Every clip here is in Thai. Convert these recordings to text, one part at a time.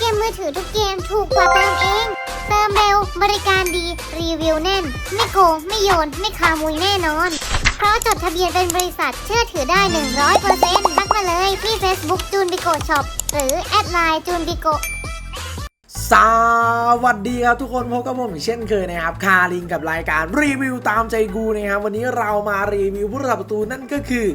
เกมมือถือทุกเกมถูกกว่าเติมเอง เติมเร็ว บริการดี รีวิวแน่น ไม่โกง ไม่โยน ไม่ขโมยแน่นอน เพราะจดทะเบียนเป็นบริษัทเชื่อถือได้ 100%ทักมาเลยที่ Facebook จูนบิโกช็อปหรือแอดไลน์จูนบิโกสวัสดีครับทุกคนพบกับผมเช่นเคยนะครับคาริงกับรายการรีวิวตามใจกูนะครับวันนี้เรามารีวิวผู้รับประตูนั่นก็คือ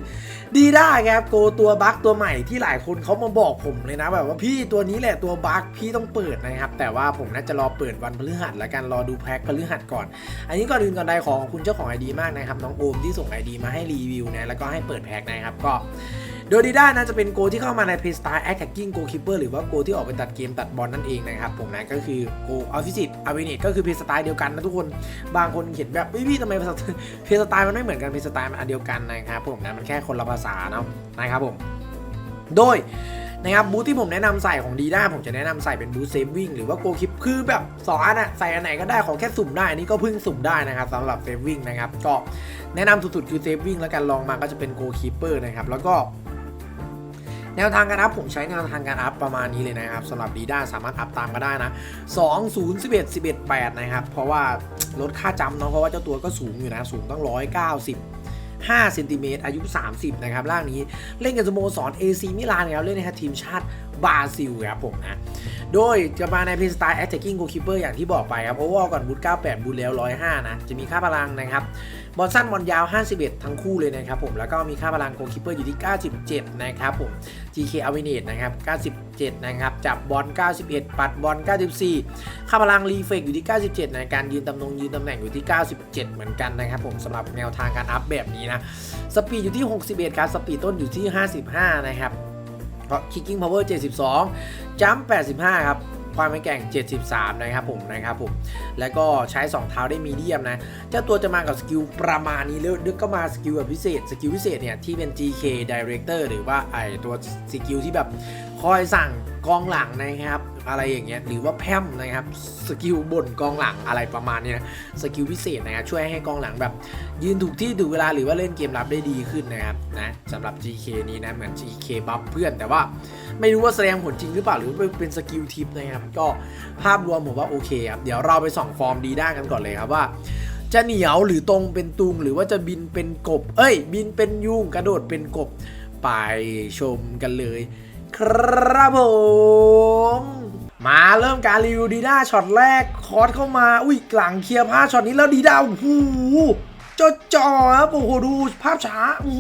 ดีด้าครับโกตัวบั๊กตัวใหม่ที่หลายคนเขามาบอกผมเลยนะ แบบว่าพี่ตัวนี้แหละตัวบั๊กพี่ต้องเปิดนะครับ แต่ว่าผมน่าจะรอเปิดวันพฤหัสแล้วกันรอดูแพ็คพฤหัสก่อน อันนี้ก่อนอื่นก่อนใดขอขอบคุณเจ้าของไอดีมากนะครับน้องโอมที่ส่งไอดีมาให้รีวิวนะแล้วก็ให้เปิดแพ็คนะครับก็ โดยดีด้านะจะเป็นโกที่เข้ามาใน Play Style Attacking Goalkeeper หรือว่าโกที่ออกไปตัดเกมตัดบอลนั่นเองนะครับผมนะก็คือโกออฟฟิสิตอาวินิตก็คือ Play Style เดียวกันนะทุกคนบางคนเขียนแบบพี่ทำไมภาษา Play Style มันไม่เหมือนกัน Play Style มันอันเดียวกันนะครับผมนะมันแค่คนละภาษาเนาะนะครับผมโดยนะครับบูธที่ผมแนะนำใส่ของดีด้าผมจะแนะนำใส่เป็นบูธเซฟวิ่งหรือว่าโกคิปคือแบบสองอันอะใส่อันไหนก็ได้ขอแค่สุ่มได้อันนี้ก็พิ่งสุ่มได้นะครับสำหรับเซฟวิ่งนะครับก็แนะนำสุดๆคือเซฟวิ่งแล้วกันลองมาก็จะเป็นโกคิปเปอร์นะครับแล้วก็ แนวทางการอัพผมใช้แนวทางการอัพประมาณนี้เลยนะครับสำหรับดีด้าสามารถอัพตามก็ได้นะ2 0 11 11 8นะครับเพราะว่าลดค่าจำเนาะเพราะว่าเจ้าตัวก็สูงอยู่นะสูงตั้ง 190 5เซนติเมตรอายุ 30 นะครับร่างนี้เล่นกับสโมสร AC มิลานครับเล่นในทีมชาติบราซิลครับผมนะ โดยจะมาในเพย์สไตล์ attacking goalkeeper อย่างที่บอกไปครับเพราะว่าก่อนบูท98บูทแล้ว105 นะ จะมีค่าพลังนะครับบอลสั้นบอลยาว 51 ทั้งคู่เลยนะครับผมแล้วก็มีค่าพลังโกลคีเปอร์อยู่ที่ 97 นะครับผม GK a v i n a t นะครับ 97 นะครับจับบอล 91 ปัดบอล 94 ค่าพลังรีเฟกอยู่ที่ 97ในการยืนตำแหน่งยืนตำแหน่งอยู่ที่ 97 เหมือนกันนะครับผมสำหรับแนวทางการอัพแบบนี้นะสปีดอยู่ที่ 61 ครับสปีดต้นอยู่ที่ 55 นะครับก็ kicking power 72 จัมป์85 ครับ ความแข็งแกร่ง 73 นะครับผมนะครับผม แล้วก็ใช้ 2 เท้าได้มีเดียมนะ เจ้าตัวจะมากับสกิลประมาณนี้เลือกก็มาสกิลแบบพิเศษ สกิลพิเศษเนี่ยที่เป็น GK Director หรือว่าไอตัวสกิลที่แบบคอยสั่ง กองหลังนะครับ อะไรอย่างเงี้ยหรือว่าแพมนะครับสกิลบนกองหลังอะไรประมาณนี้นะสกิลพิเศษนะครับช่วยให้กองหลังแบบยืนถูกที่ถูกเวลาหรือว่าเล่นเกมรับได้ดีขึ้นนะครับนะสำหรับ GK นี้นะเหมือน GK บัฟเพื่อนแต่ว่าไม่รู้ว่าแสดงผลจริงหรือเปล่าหรือเป็นสกิลทิปนะครับก็ภาพรวมผมว่าโอเคครับเดี๋ยวเราไปส่องฟอร์มดีด้ากันก่อนเลยครับว่าจะเหนียวหรือตรงเป็นตุงหรือว่าจะบินเป็นกบ เอ้ย บินเป็นยุงกระโดดเป็นกบไปชมกันเลย ครับผมมาเริ่มการรีวิวดีด้าช็อตแรกคอร์สเข้ามา อุ้ยกลางเคลียร์ผ้าช็อตนี้แล้วดีด้าโอ้โหจอจอครับโอ้โหดูภาพช้าอื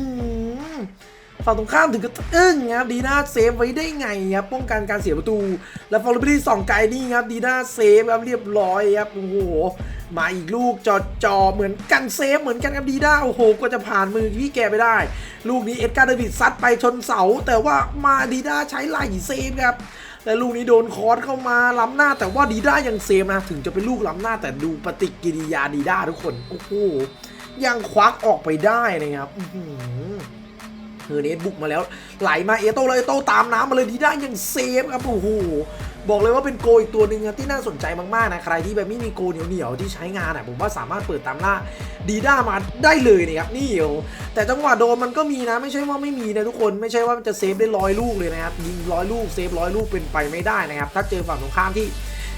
ฝั่งตรงข้ามถึงกับอึ้งครับดีน่าเซฟไว้ได้ไงครับป้องกันการเสียประตู แล้วฟอร์เรตี้สองไกลนี่ครับดีน่าเซฟครับเรียบร้อยครับโอ้โหมาอีกลูกจอจอเหมือนกันเซฟเหมือนกันครับดีด้าโอ้โหก็จะผ่านมือพี่แกไปได้ ลูกนี้เอ็ดการ์เดวิดซัดไปชนเสา แต่ว่ามาดีด้าใช้ไหลเซฟครับและลูกนี้โดนคอร์สเข้ามาล้ำหน้า แต่ว่าดีด้ายังเซฟนะถึงจะเป็นลูกล้ำหน้าแต่ดูปฏิกิริยาดีด้าทุกคนโอ้โหยังควักออกไปได้นะครับ อื้ออเฮอร์เนสบุกมาแล้ว ไหลมาเอโต้เลยเอโต้ตามน้ำมาเลยดีด้ายังเซฟครับโอ้โหบอกเลยว่าเป็นโกอีกตัวหนึ่งที่น่าสนใจมากๆนะใครที่แบบไม่มีโกเหนียวๆที่ใช้งานอะผมว่าสามารถเปิดตามหน้าดีด้ามาได้เลยนะครับนี่โอ้แต่จังหวะโดนมันก็มีนะ ไม่ใช่ว่าไม่มีนะทุกคนไม่ใช่ว่ามันจะเซฟได้ร้อยลูกเลยนะครับยิงร้อยลูกเซฟร้อยลูกเป็นไปไม่ได้นะครับถ้าเจอฝั่งตรงข้ามที่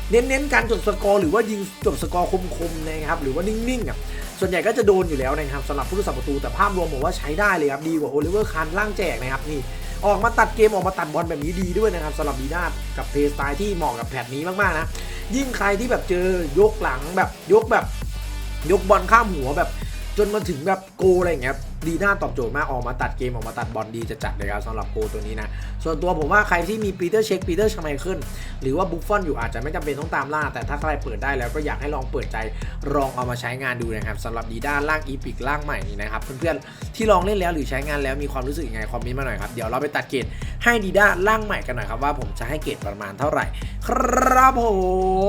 เน้นๆการจบสกอร์หรือว่ายิงจบสกอร์คมๆนะครับหรือว่านิ่งๆอะ ส่วนใหญ่ก็จะโดนอยู่แล้วนะครับสำหรับผู้รักษาประตูแต่ภาพรวมผมว่าใช้ได้เลยครับดีกว่าโอลิเวอร์คันล่างแจกนะครับนี่ออกมาตัดเกมออกมาตัดบอลแบบนี้ดีด้วยนะครับสำหรับดีนากับเพย์สไตล์ที่เหมาะกับแพทนี้มากๆนะยิ่งใครที่แบบเจอยกหลังแบบยกแบบ ยกบอลข้ามหัวแบบ จนมาถึงแบบโกอะไรอย่างเงี้ย ดีน่าตอบโจทย์มากออกมาตัดเกมออกมาตัดบอลดีจะจัดเลยครับสำหรับโกตัวนี้นะ ส่วนตัวผมว่าใครที่มีปีเตอร์เช็คปีเตอร์ชไมเคิลหรือว่าบุฟฟอนอยู่อาจจะไม่จำเป็นต้องตามล่า แต่ถ้าใครเปิดได้แล้วก็อยากให้ลองเปิดใจลองเอามาใช้งานดูนะครับสำหรับดีด้าล่างอีพิกล่างใหม่นี้นะครับเพื่อนๆที่ลองเล่นแล้วหรือใช้งานแล้วมีความรู้สึกยังไงคอมเมนต์มาหน่อยครับเดี๋ยวเราไปตัดเกรดให้ดีด้าล่างใหม่กันหน่อยครับว่าผมจะให้เกรดประมาณเท่าไหร่ ครับผ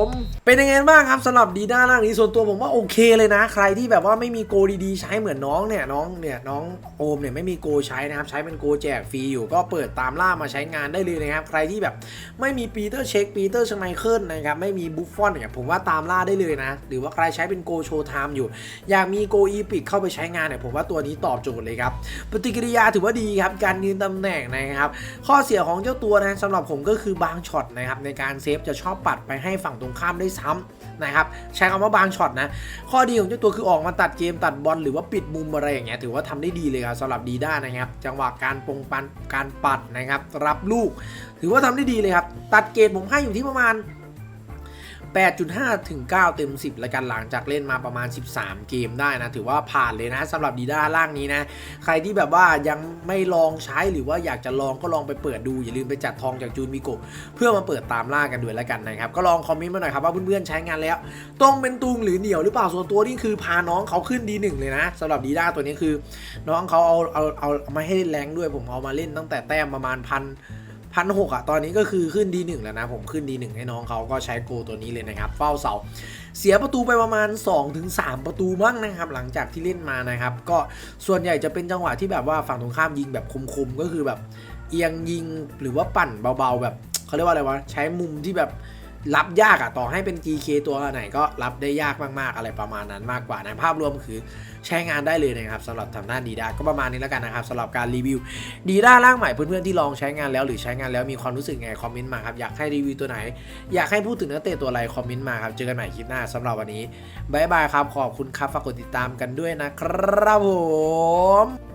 ม เป็นยังไงบ้างครับสำหรับดีด้าล่างนี้ส่วนตัวผมว่าโอเคเลยนะ ใครที่แบบว่าไม่มีโกดีๆ ใช้เหมือนน้องเนี่ยน้องเนี่ยน้องโอมเนี่ยไม่มีโกใช้นะครับ ใช้เป็นโกแจกฟรีอยู่ก็เปิดตามล่ามาใช้งานได้เลยนะครับ ใครที่แบบไม่มีปีเตอร์เช็คปีเตอร์ชไมเคิลนะครับไม่มีบุฟฟอนเนี่ยผมว่าตามล่าได้เลยนะ หรือว่าใครใช้เป็นโกโชว์ไทม์อยู่ อยากมีโกอีพิกเข้าไปใช้งานเนี่ยผมว่าตัวนี้ตอบโจทย์เลยครับปฏิกิริยาถือว่าดีครับการยืนตำแหน่งนะครับข้อเสียของเจ้าตัวนะสำหรับผมก็คือบางช็อตนะครับในการเซฟจะชอบปัดไปให้ฝั่งตรงข้ามได้ซ้ำนะครับใช้คำว่าบางช็อตนะข้อดีของเจ้าตัวคือออกมาตัดเกมตัดบอลหรือว่าปิดมุมอะไรอย่างเงี้ยถือว่าทำได้ดีเลยครับสำหรับดีด้านะครับจังหวะการปงปันการปัดนะครับรับลูก ถือว่าทำได้ดีเลยครับตัดเกมผมให้อยู่ที่ประมาณ 8.5 ถึง 9 เต็ม 10แล้วกันหลังจากเล่นมาประมาณ 13 เกมได้นะ ถือว่าผ่านเลยนะสำหรับดีด้าล่างนี้นะ ใครที่แบบว่ายังไม่ลองใช้หรือว่าอยากจะลองก็ลองไปเปิดดู อย่าลืมไปจัดทองจากจูนมิโกเพื่อมาเปิดตามล่ากันด้วยแล้วกันนะครับ ก็ลองคอมเมนต์มาหน่อยครับว่าเพื่อนๆใช้งานแล้วตรงเป็นตุงหรือเหนียวหรือเปล่าส่วนตัวนี่คือพาน้องเขาขึ้นดีหนึ่งเลยนะสำหรับดีด้าตัวนี้คือ น้องเขาเอาเอาเอาเอามาให้เล่นแรงด้วยผมเอามาเล่นตั้งแต่แต้มประมาณพัน พันหกอะตอนนี้ก็คือขึ้นดีหนึ่งแล้วนะ ผมขึ้นดีหนึ่งให้น้องเขาก็ใช้โกตัวนี้เลยนะครับ เฝ้าเสา เสียประตูไปประมาณ 2-3 ประตูบ้างนะครับ หลังจากที่เล่นมานะครับ ก็ส่วนใหญ่จะเป็นจังหวะที่แบบว่าฝั่งตรงข้ามยิงแบบคมๆก็คือแบบเอียงยิงหรือว่าปั่นเบาๆ แบบเขาเรียกว่าอะไรวะใช้มุมที่แบบ รับยากอะต่อให้เป็น GK ตัวไหนก็รับได้ยากมากๆ อะไรประมาณนั้นมากกว่านะภาพรวมคือใช้งานได้เลยนะครับสำหรับทางด้านดีด้าก็ประมาณนี้แล้วกันนะครับสำหรับการรีวิวดีด้าร่างใหม่เพื่อนๆที่ลองใช้งานแล้วหรือใช้งานแล้วมีความรู้สึกไงคอมเมนต์มาครับอยากให้รีวิวตัวไหน อยากให้พูดถึงนักเตะตัวอะไรคอมเมนต์มาครับเจอกันใหม่คลิปหน้าสำหรับวันนี้บายบายครับขอบคุณครับฝากกดติดตามกันด้วยนะครับผม